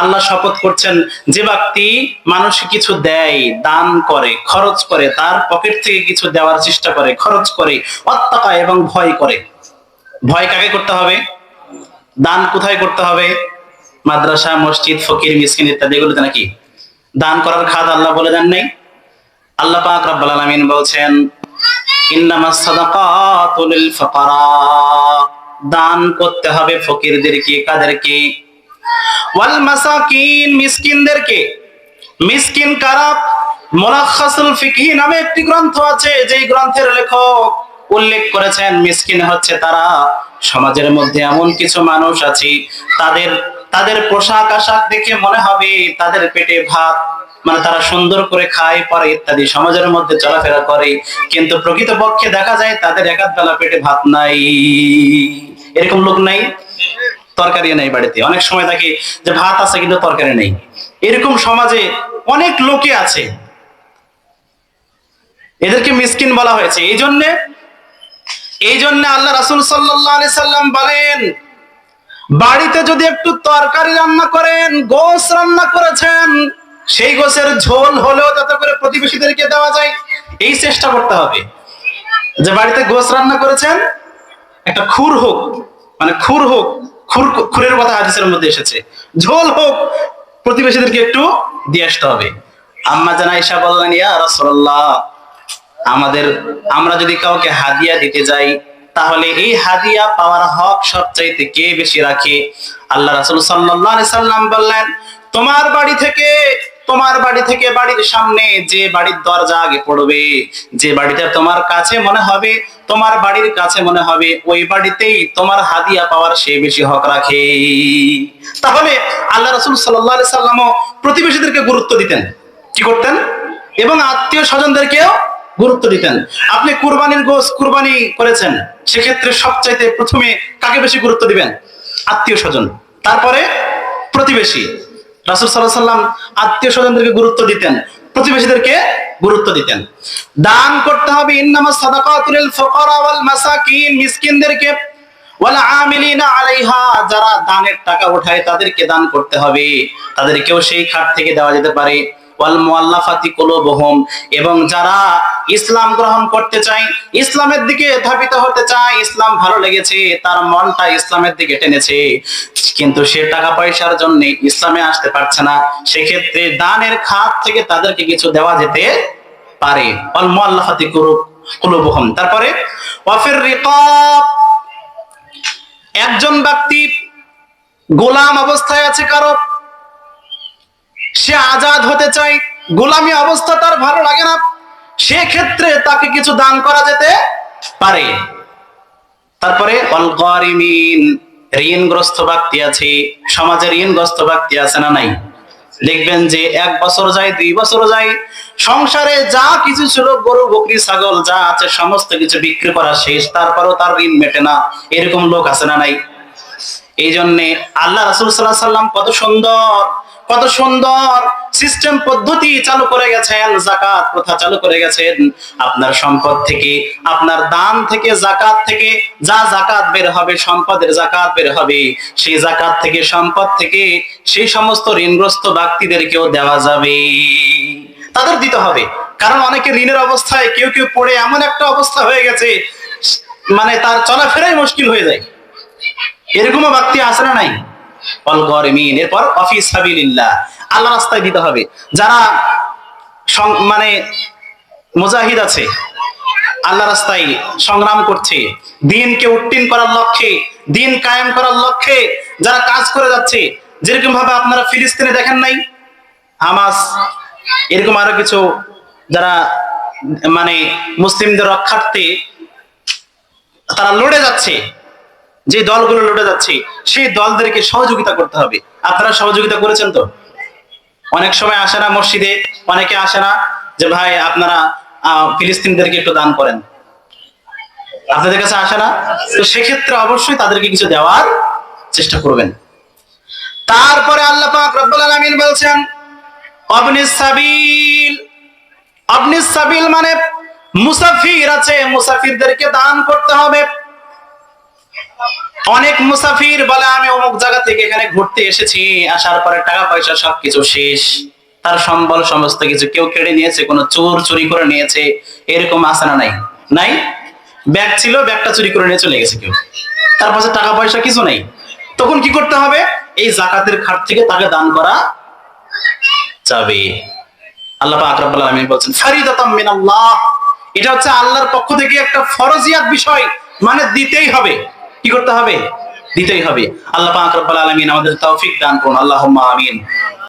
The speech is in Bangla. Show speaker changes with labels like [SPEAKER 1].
[SPEAKER 1] আল্লাহ শপথ করছেন, যে ব্যক্তি মানুষকে কিছু দেয়, দান করে, খরচ করে, তার পকেট থেকে কিছু দেওয়ার চেষ্টা করে, খরচ করে অত্যাকা এবং ভয় করে। ভয় কাকে করতে হবে? দান কোথায় করতে হবে? মাদ্রাসা, মসজিদ, ফকির, মিসকিন ইত্যাদি এগুলোতে নাকি? দান করার খাদ আল্লাহ বলে দেন নাই। আল্লাহ পাক রব্বুল আলামিন বলছেন, ইন্নামাস সাদাকাতু লিল ফুকারা। দান করতে হবে ফকিরদেরকে, কাদেরকে? ওয়াল মাসাকিন, মিসকিনদেরকে। মিসকিন কারা? মুলাখাসুল ফিকহি নামে একটি গ্রন্থ আছে, যেই গ্রন্থের লেখক উল্লেখ করেছেন, মিসকিন হচ্ছে তারা সমাজের মধ্যে এমন কিছু মানুষ আছে, তাদের তাদের পোশাক আশাক দেখে মনে হবে তাদের পেটে ভাত মানে তারা সুন্দর করে খায়, পরে ইত্যাদি, সমাজের মধ্যে চলাফেরা করে। কিন্তু প্রকৃতপক্ষে দেখা যায় তাদের একাধ বেলা পেটে ভাত নাই। এরকম লোক নাই তরকারি নেই বাড়িতে। অনেক সময় থাকে যে ভাত আছে কিন্তু তরকারি নেই। এরকম সমাজে অনেক লোকে আছে। এদেরকে মিসকিন বলা হয়েছে। এই জন্যে, এই জন্য আল্লাহ রাসুল সাল্লাম বলেন, বাড়িতে যদি একটু তরকারি রান্না করেন গোস রান্না করেছেন, সেই গোসের ঝোল হলেও তাতে করে প্রতিবেশীদেরকে দেওয়া যায়। এই চেষ্টা করতে হবে। যে বাড়িতে গোস রান্না করেছেন একটা খুর হোক মানে খুর হোক, খুর, খুরের কথা হাদিসের মধ্যে এসেছে। ঝোল হোক, প্রতিবেশীদেরকে একটু দিয়ে আসতে হবে। আম্মা জানা ঈশা বললেন, ইয়া রাসূলুল্লাহ, আমাদের, আমরা যদি কাউকে হাদিয়া দিতে যাই, তাহলে এই হাদিয়া পাওয়ার হক সবচাইতে কে বেশি রাখে? আল্লাহ রাসূল সাল্লাম বললেন, তোমার বাড়ি থেকে তোমার বাড়ি থেকে বাড়ির সামনে যে বাড়ির দরজা আগে পড়বে, যে বাড়িতে তোমার কাছে মনে হবে, তোমার বাড়ির কাছে মনে হবে, ওই বাড়িতেই তোমার হাদিয়া পাওয়ার সে বেশি হক রাখে। তাহলে আল্লাহ রসুল সাল্লাহ সাল্লামও প্রতিবেশীদেরকে গুরুত্ব দিতেন। কি করতেন? এবং আত্মীয় স্বজনদেরকেও গুরুত্ব দিতেন। আপনি কুরবানির গোস কুরবানি করেছেন, সেক্ষেত্রে সবচাইতে প্রথমে কাকে বেশি গুরুত্ব দিবেন? আত্মীয় স্বজন। তারপরে প্রতিবেশী। রাসুল সাল্লাহ সাল্লাম আত্মীয় স্বজনদেরকে গুরুত্ব দিতেন, প্রতিবেশীদেরকে গুরুত্ব দিতেন। দান করতে হবে, ইন্নামা মাসাকিন, মিসকিনদেরকে। আলাইহা, যারা দানের টাকা উঠায় তাদেরকে দান করতে হবে। তাদেরকেও সেই খাট থেকে দেওয়া যেতে পারে। এবং যারা ইসলাম গ্রহণ করতে চায়, ইসলামের দিকে ধাবিত হতে চায়, ইসলাম ভালো লেগেছে, তার মনটা ইসলামের দিকে টেনেছে। কিন্তু সে টাকা পয়সার জন্য ইসলামে আসতে পারছে না। সেক্ষেত্রে দানের খাত থেকে তাদেরকে কিছু দেওয়া যেতে পারে। তারপরে একজন ব্যক্তি গোলাম অবস্থায় আছে কারও সে আজাদ হতে চায় গোলামি অবস্থা তার ভালো লাগে না। সেক্ষেত্রে তাকে কিছু দান করা যেতে পারে। তারপরে ঋণগ্রস্ত ব্যক্তি আছে। সমাজে ঋণগ্রস্ত ব্যক্তি আছে না নাই? দেখবেন যে এক বছর যায়, দুই বছর যায়। সংসারে যা কিছু ছিল, গরু, বকরি, ছাগল, যা আছে, সমস্ত কিছু বিক্রি করা শেষ। তারপরও তার ঋণ মেটে না। এরকম লোক আছে না নাই? এই জন্যে আল্লাহ রাসুল সাল্লাহ সাল্লাম কত সুন্দর কত সুন্দর সিস্টেম পদ্ধতি চালু করে গেছেন, জাকাত প্রথা চালু করে গেছেন। আপনার সম্পদ থেকে, আপনার দান থেকে, জাকাত থেকে যা জাকাত বের হবে, সম্পদের জাকাত বের হবে। সেই জাকাত থেকে, সম্পদ থেকে সেই সমস্ত ঋণগ্রস্ত ব্যক্তিদেরকেও দেওয়া যাবে। তাদের দিতে হবে। কারণ অনেকে ঋণের অবস্থায় কেউ কেউ পড়ে এমন একটা অবস্থা হয়ে গেছে মানে তার চলাফেরাই মুশকিল হয়ে যায়। এরকমও ব্যক্তি আছে না নাই? গরমিন। এরপর আল্লাহ রাস্তায় দিতে হবে। যারা মানে মুজাহিদ আছে আল্লাহ রাস্তায় সংগ্রাম করছে, দিনকে উত্তীর্ণ করার লক্ষ্যে, দিন কায়েম করার লক্ষ্যে যারা কাজ করে যাচ্ছে যেরকম ভাবে আপনারা ফিলিস্তিনে দেখেন নাই, হামাস, এরকম আরও কিছু যারা মানে মুসলিমদের রক্ষার্থে তারা লড়ে যাচ্ছে যে দলগুলো লড়ে যাচ্ছে, সেই দলদেরকে সহযোগিতা করতে হবে। আপনারা সহযোগিতা করেছেন তো? অনেক সময় আসে না মসজিদে, অনেকে আসে না যে, ভাই, আপনারা ফিলিস্তিনদেরকে একটু দান করেন। আপনাদের কাছে আসে না? তো সেক্ষেত্রে অবশ্যই তাদেরকে কিছু দেওয়ার চেষ্টা করবেন। তারপরে আল্লাহ পাক রব্বুল আলামিন বলছেন অবনিস সাবিল। অবনিস সাবিল মানে মুসাফির আছে, মুসাফিরদেরকে দান করতে হবে। অনেক মুসাফির বলে, আমি অমুক জায়গা থেকে এখানে ঘুরতে এসেছি, আসার পরে টাকা পয়সা সবকিছু শেষ। তার সম্বল সমস্ত কিছু। কেউ কেড়ে নিয়েছে, কোনো চোর চুরি করে নিয়েছে, এরকম আছে না নাই? নাই? ব্যাগ ছিল, ব্যাগটা চুরি করে নিয়ে চলে গেছে কেউ। তার পাশে টাকা পয়সা কিছু নেই। তখন কি করতে হবে? এই জাকাতের খাট থেকে তাকে দান করা যাবে। আল্লাহ পাক রব্বুল আলামিন বলছেন, ফারিদাতাম মিনাল্লাহ। এটা হচ্ছে আল্লাহর পক্ষ থেকে একটা ফরজিয়াত বিষয় মানে দিতেই হবে। কি করতে হবে? দিতেই হবে। আল্লাহ পাক রব্বুল আলামিন আমাদের তৌফিক দান করুন। আল্লাহুম্মা আমিন।